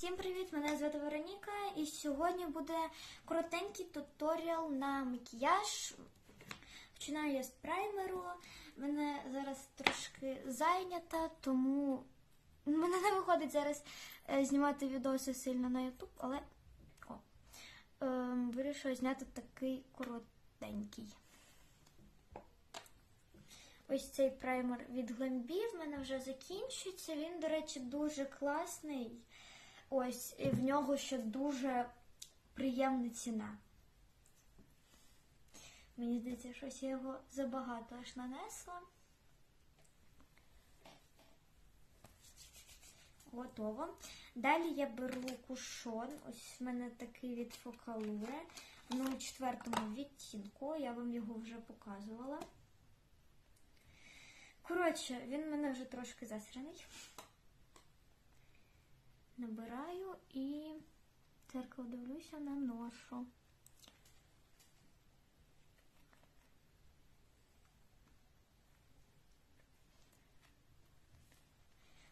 Всім привіт! Мене звати Вероніка, і сьогодні буде коротенький туторіал на макіяж. Починаю я з праймеру. Мене зараз трошки зайнята, тому мене не виходить зараз е, знімати відоси сильно на YouTube, але о, ем, вирішила зняти такий коротенький. Ось цей праймер від Glambi в мене вже закінчується. Він, до речі, дуже класний. Ось, і в нього ще дуже приємна ціна. Мені здається, щось я його забагато аж нанесла. Готово. Далі я беру кушон. Ось в мене такий від Фокалуре. Ну, у четвертому відтінку. Я вам його вже показувала. Коротше, він в мене вже трошки засраний. Набираю і дзеркало дивлюся, наношу.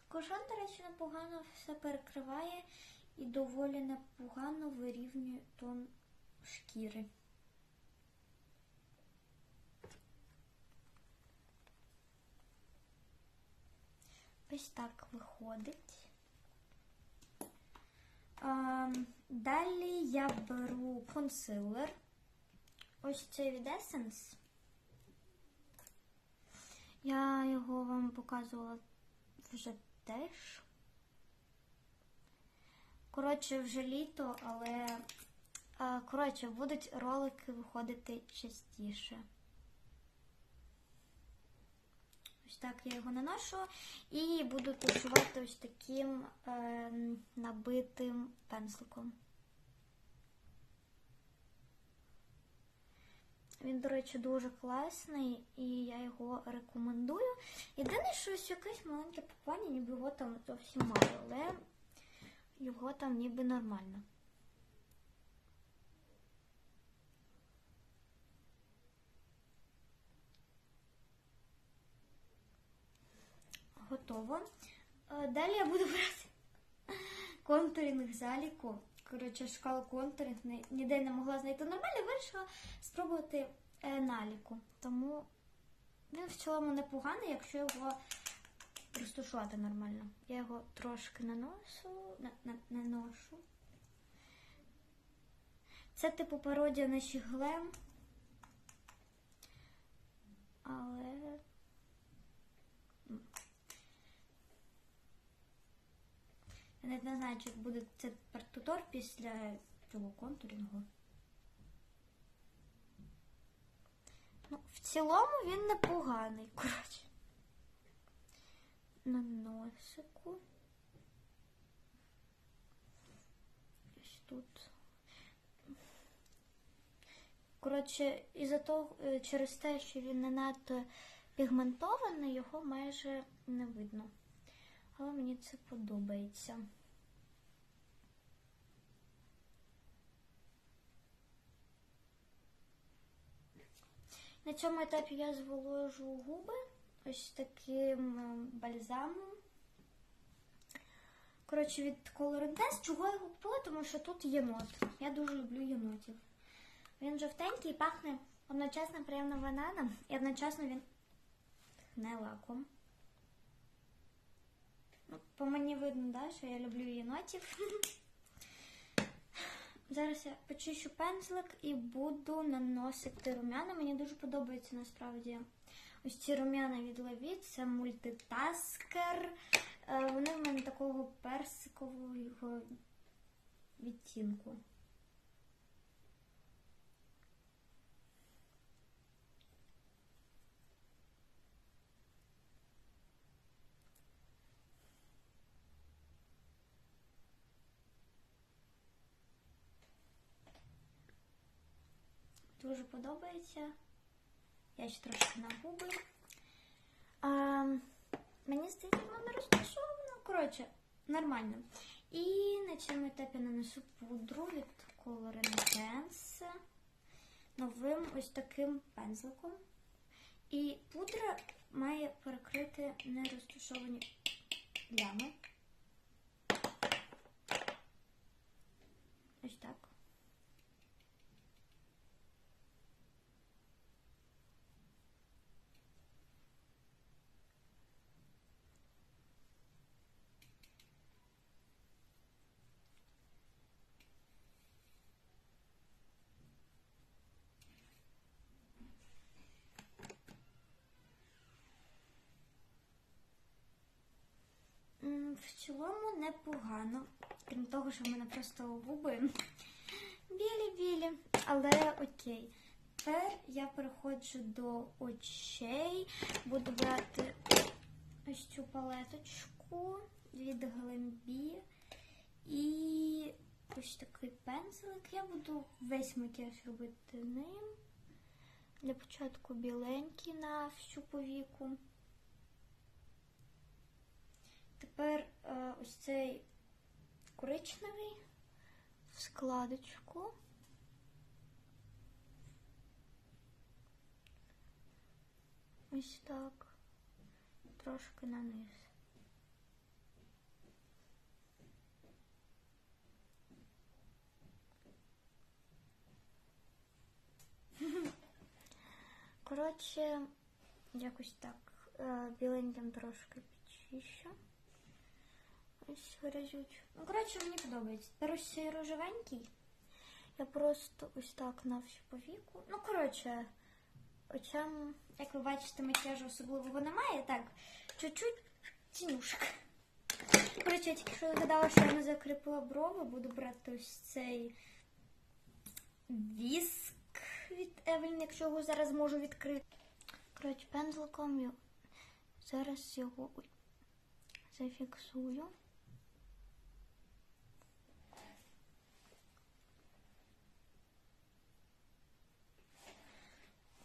Кожан, до речі, непогано все перекриває і доволі непогано вирівнює тон шкіри. Ось так виходить. А, далі я беру консилер. Ось цей від Essence. Я його вам показувала вже теж. Коротше, вже літо, але коротше, будуть ролики виходити частіше. Ось так я його наношу і буду тушувати ось таким е, набитим пензликом. Він, до речі, дуже класний і я його рекомендую. Єдине, що ось якесь маленьке попання, ніби його там зовсім мало, але його там ніби нормально. Готово. Е, Далі я буду брати контуринг заліку. Коротше, шкалу контуринг ніде не могла знайти нормально, вирішила спробувати е, наліку. Тому він в цілому непоганий, якщо його розташувати нормально. Я його трошки наношу, на, на, наношу. Це типу пародія на Щіглем. Але Я навіть не знаю, чи буде це партутор після цього контурінгу. Ну, в цілому він непоганий, коротше. На носику. Ось тут. Коротше, із-за того, е, через те, що він не надто пігментований, його майже не видно. Але мені це подобається. На цьому етапі я зволожу губи ось таким е, бальзамом. Коротше, від Color Intense. Чого я його купила? Тому що тут єнот. Я дуже люблю єнотів. Він жовтенький і пахне одночасно приємно бананом і одночасно він тхне лаком. Ну, По мені видно, да, що я люблю єнотів. Зараз я почищу пензлик і буду наносити румяна. Мені дуже подобається насправді ось ці румяна від Леві, Це мультитаскер. Е, Вони в мене такого персикового відтінку. Дуже подобається. Я ще трошки на мені здається, воно розташовано. Коротше, нормально. І на цьому етапі нанесу пудру від Color Intense новим ось таким пензликом. І пудра має перекрити нерозташовані плями. Ось так. М, В цілому непогано. Крім того, що в мене просто губи білі-білі. Але окей. Тепер я переходжу до очей. Буду брати ось цю палеточку від Глембі. І ось такий пензлик. Я буду весь макіяж робити ним. Для початку біленький на всю повіку. Тепер е, ось цей коричневий в складочку. Ось так. Трошки наниз. Коротше, якось так. Е, Біленьким трошки підчищу. Ось грязють. Ну, коротше, мені подобається. Цей рожевенький. Я просто ось так на всю повіку. Ну, коротше, очам, як ви бачите, макіяжу особливого немає. Так, чуть-чуть тінюшок. Коротше, я тільки що згадала, що я не закріпила брови, буду брати ось цей віск від Евелін, якщо його зараз можу відкрити. Коротше, пензликом зараз його зафіксую.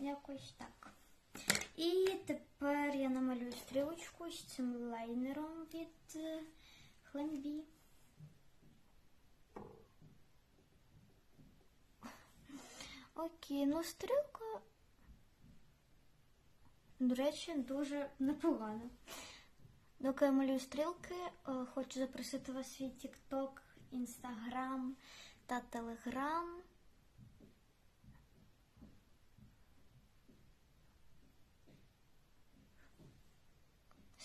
Якось так. І тепер я намалюю стрілочку з цим лайнером від е, Хлембі. Окей, ну стрілка, до речі, дуже непогана. Доки я малюю стрілки, е, хочу запросити вас свій TikTok, Instagram та Telegram.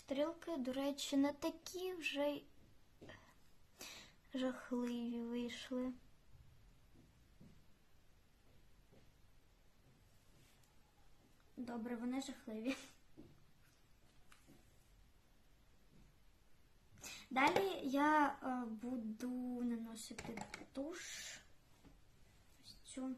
Стрілки, до речі, не такі вже жахливі вийшли. Добре, вони жахливі. Далі я е, буду наносити туш. Ось цю.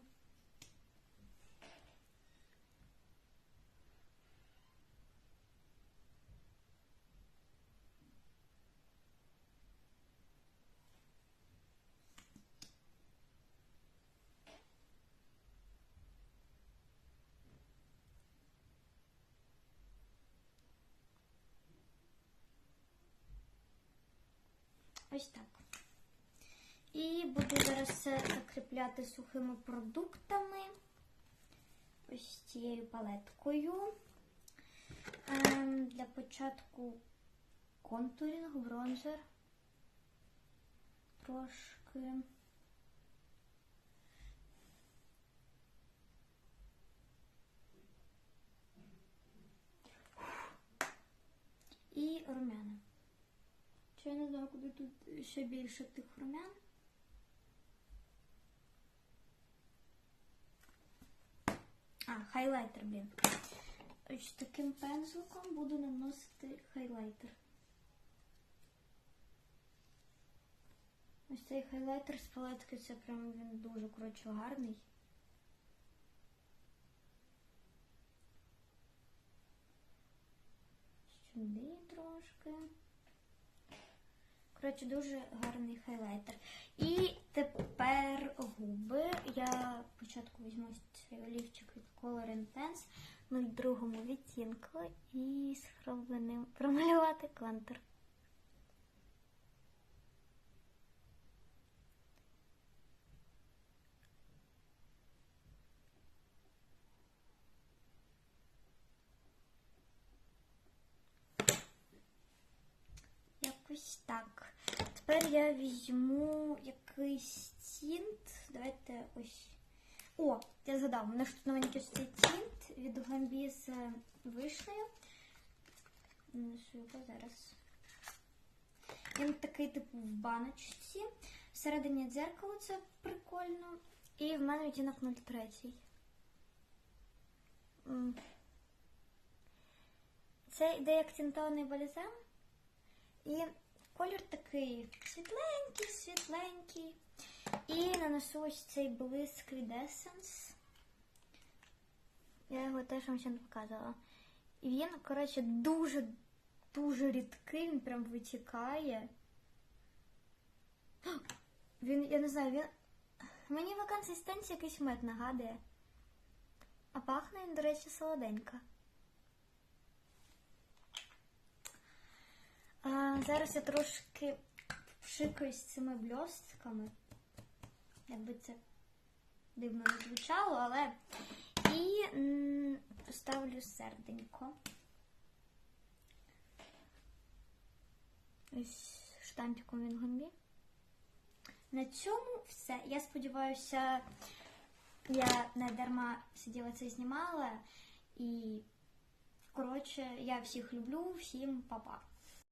Ось так. І буду зараз все закріпляти сухими продуктами. Ось цією палеткою. Ем, для початку контурінг, бронзер. Трошки. І румяна. Чи я не знаю, куди тут ще більше тих румян. А, хайлайтер, блін. Ось таким пензликом буду наносити хайлайтер. Ось цей хайлайтер з палетки, це прям він дуже коротше гарний. Сюди трошки. Коротше, дуже гарний хайлайтер. І тепер губи. Я спочатку візьму цей олівчик від Color Intense на другому відтінку і спробую промалювати контур. Якось так. Тепер я візьму якийсь тінт. Давайте ось. О, я згадав, у мене ж тут новенький тінт від Гамбі з е, вишнею. Його зараз. Він такий, типу, в баночці. Всередині дзеркало це прикольно. І в мене відтінок 03. Це йде як тінтований бальзам. І колір такий світленький, світленький. І нанесу ось цей блиск від Essence. Я його теж вам ще не показувала. І він, коротше, дуже, дуже рідкий, він прям витікає. Він, я не знаю, він. Мені по консистенції якийсь мед нагадує. А пахне він, до речі, солоденько. А, зараз я трошки пшикаюсь цими бльостками. Якби це дивно не звучало, але. І м, ставлю серденько. Ось штампиком від гумбі. На цьому все. Я сподіваюся, я не дарма сиділа це знімала. І, коротше, я всіх люблю, всім па-па.